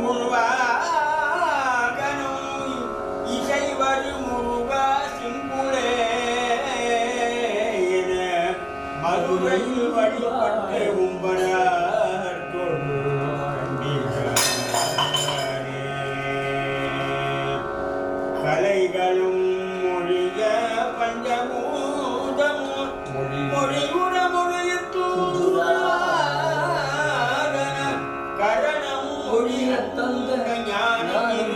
முருவாகனோய் இசைவரு முருகா சிம்புளே மதுரையில் வழிபட்டு உம்படா கலைகளும் மொழிய பஞ்சமும் ഒഴിയത്തന്ത ജ്ഞാനം